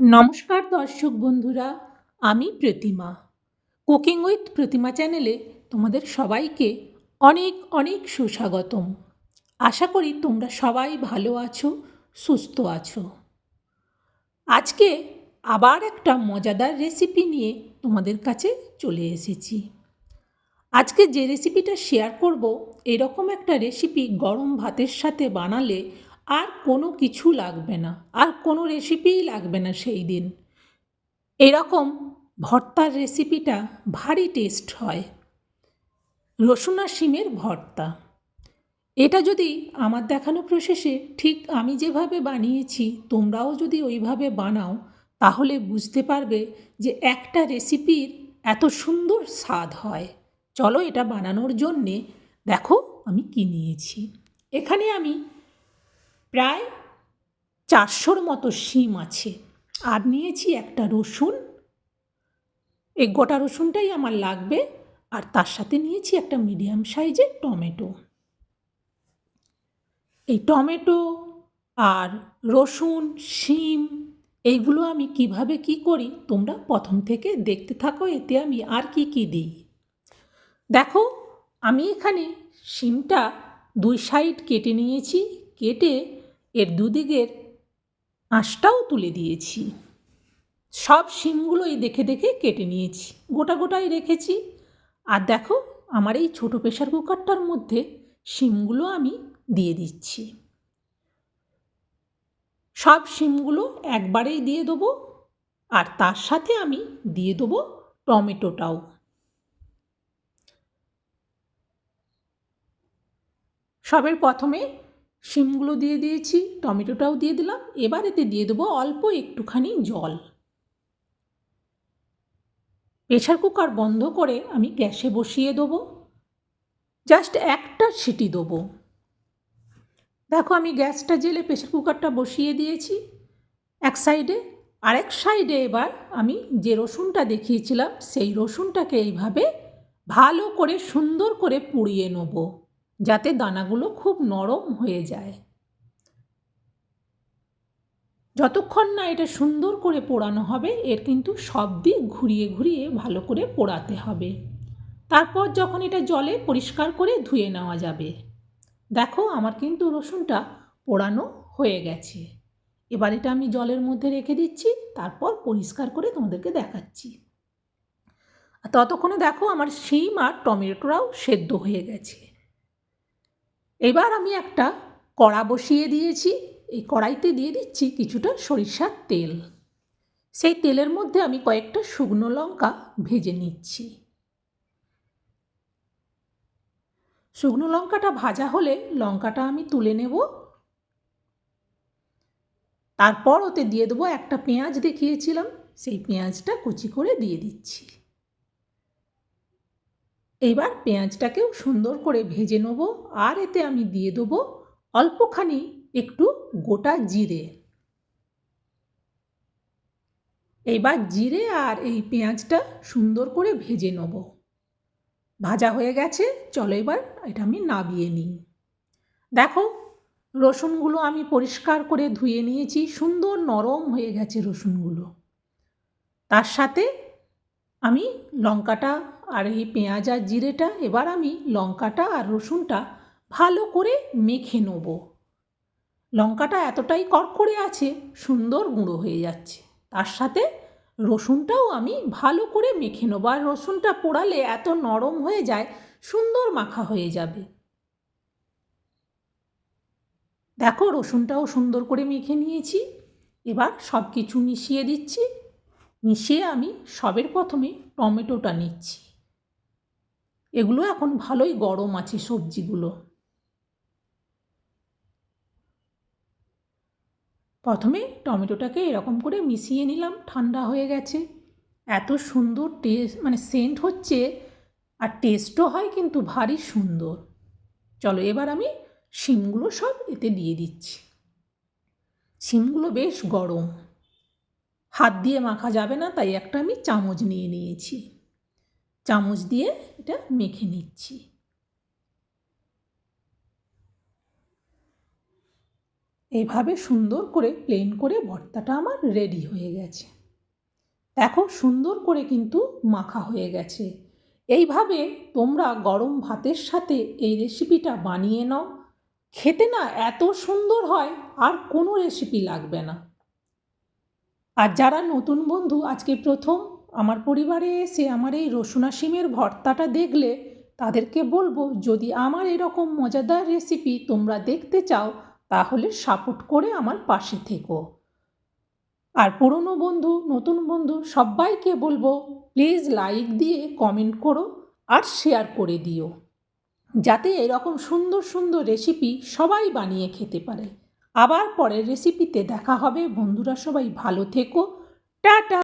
নমস্কার দর্শক বন্ধুরা, আমি প্রতিমা। কুকিং উইথ প্রতিমা চ্যানেলে তোমাদের সবাইকে অনেক অনেক সুস্বাগতম। আশা করি তোমরা সবাই ভালো আছো, সুস্থ আছো। আজকে আবার একটা মজাদার রেসিপি নিয়ে তোমাদের কাছে চলে এসেছি। আজকে যে রেসিপিটা শেয়ার করব, এরকম একটা রেসিপি গরম ভাতের সাথে বানালে আর কোনো কিছু লাগবে না, আর কোনো রেসিপিই লাগবে না সেই দিন। এরকম ভর্তার রেসিপিটা ভারী টেস্ট হয়। রসুন আর শিমের ভর্তা। এটা যদি আমার দেখানো প্রসেসে ঠিক আমি যেভাবে বানিয়েছি, তোমরাও যদি ওইভাবে বানাও, তাহলে বুঝতে পারবে যে একটা রেসিপির এত সুন্দর স্বাদ হয়। চলো এটা বানানোর জন্যে দেখো আমি কি নিয়েছি। এখানে আমি প্রায় চারশোর মতো শিম আছে। আর নিয়েছি একটা রসুন। এই গোটা রসুনটাই আমার লাগবে। আর তার সাথে নিয়েছি একটা মিডিয়াম সাইজের টমেটো। এই টমেটো আর রসুন, শিম, এইগুলো আমি কীভাবে কি করি তোমরা প্রথম থেকে দেখতে থাকো, এতে আমি আর কি কি দিই। দেখো, আমি এখানে শিমটা দুই সাইড কেটে নিয়েছি। কেটে এর দুদিকের আঁশটাও তুলে দিয়েছি। সব শিমগুলোই দেখে দেখে কেটে নিয়েছি। গোটা গোটাই রেখেছি। আর দেখো, আমার এই ছোটো প্রেশার কুকারটার মধ্যে শিমগুলো আমি দিয়ে দিচ্ছি। সব শিমগুলো একবারেই দিয়ে দেবো আর তার সাথে আমি দিয়ে দেবো টমেটোটাও। সবের প্রথমে শিমগুলো দিয়ে দিয়েছি, টমেটোটাও দিয়ে দিলাম, এবার এতে দিয়ে দেবো অল্প একটুখানি জল। প্রেশার কুকার বন্ধ করে আমি গ্যাসে বসিয়ে দেবো, জাস্ট একটা সিটি দেবো। দেখো আমি গ্যাসটা জেলে প্রেশার কুকারটা বসিয়ে দিয়েছি, এক সাইডে আরেক সাইডে এবার আমি যে রসুনটা দেখিয়েছিলাম, সেই রসুনটাকে এইভাবে ভালো করে সুন্দর করে পুড়িয়ে নেব। যাতে দানাগুলো খুব নরম হয়ে যায়। যতক্ষণ না এটা সুন্দর করে পোড়ানো হবে, এর কিন্তু সব দিক ঘুরিয়ে ঘুরিয়ে ভালো করে পোড়াতে হবে। তারপর যখন এটা জলে পরিষ্কার করে ধুয়ে নেওয়া যাবে। দেখো আমার কিন্তু রসুনটা পোড়ানো হয়ে গেছে। এবার এটা আমি জলের মধ্যে রেখে দিচ্ছি, তারপর পরিষ্কার করে তোমাদেরকে দেখাচ্ছি। ততক্ষণে দেখো আমার শিম আর টমেটোরাও সেদ্ধ হয়ে গেছে। এবার আমি একটা কড়া বসিয়ে দিয়েছি। এই কড়াইতে দিয়ে দিচ্ছি কিছুটা সরিষার তেল। সেই তেলের মধ্যে আমি কয়েকটা শুকনো লঙ্কা ভেজে নিচ্ছি। শুকনো লঙ্কাটা ভাজা হলে লঙ্কাটা আমি তুলে নেব। তারপর ওতে দিয়ে দেবো একটা পেঁয়াজ দেখিয়েছিলাম। সেই পেঁয়াজটা কুচি করে দিয়ে দিচ্ছি। এইবার পেঁয়াজটাকেও সুন্দর করে ভেজে নেব, আর এতে আমি দিয়ে দেবো অল্পখানি একটু গোটা জিরে। এইবার জিরে আর এই পেঁয়াজটা সুন্দর করে ভেজে নেব। ভাজা হয়ে গেছে, চলো এবার এটা আমি নাবিয়ে নিই। দেখো, রসুনগুলো আমি পরিষ্কার করে ধুয়ে নিয়েছি, সুন্দর নরম হয়ে গেছে রসুনগুলো। তার সাথে আমি লঙ্কাটা আর এই পেঁয়াজ আর জিরেটা এবার আমি লঙ্কাটা আর রসুনটা ভালো করে মেখে নেব। লঙ্কাটা এতটাই কড়কড়ে আছে, সুন্দর গুঁড়ো হয়ে যাচ্ছে। তার সাথে রসুনটাও আমি ভালো করে মেখে নেব। আর রসুনটা পোড়ালে এত নরম হয়ে যায়, সুন্দর মাখা হয়ে যাবে। দেখো, রসুনটাও সুন্দর করে মেখে নিয়েছি। এবার সব কিছু মিশিয়ে দিচ্ছি। মিশিয়ে আমি সবের প্রথমে টমেটোটা নিচ্ছি। এগুলো এখন ভালোই গরম আছে সবজিগুলো। প্রথমে টমেটোটাকে এরকম করে মিশিয়ে নিলাম, ঠান্ডা হয়ে গেছে। এত সুন্দর টেস্ট মানে সেন্ট হচ্ছে আর টেস্টও হয় কিন্তু ভারী সুন্দর। চলো এবার আমি শিমগুলো সব এতে দিয়ে দিচ্ছি। শিমগুলো বেশ গরম। হাত দিয়ে মাখা যাবে না, তাই একটা আমি চামচ নিয়ে নিয়েছি। চামচ দিয়ে এটা মেখে নিচ্ছি। এইভাবে সুন্দর করে প্লেন করে ভর্তাটা আমার রেডি হয়ে গেছে। দেখো সুন্দর করে কিন্তু মাখা হয়ে গেছে। এইভাবে তোমরা গরম ভাতের সাথে এই রেসিপিটা বানিয়ে নাও। খেতে না এত সুন্দর হয়, আর কোনো রেসিপি লাগবে না। আর যারা নতুন বন্ধু, আজকে প্রথম আমার পরিবারে এসে আমার এই রসুনা শিমের ভর্তাটা দেখলে তাদেরকে বলব, যদি আমার এরকম মজাদার রেসিপি তোমরা দেখতে চাও, তাহলে সাপোর্ট করে আমার পাশে থেকো। আর পুরনো বন্ধু, নতুন বন্ধু সবাইকে বলব, প্লিজ লাইক দিয়ে কমেন্ট করো আর শেয়ার করে দিও, যাতে এরকম সুন্দর সুন্দর রেসিপি সবাই বানিয়ে খেতে পারে। আবার পরের রেসিপিতে দেখা হবে। বন্ধুরা সবাই ভালো থেকো। টাটা!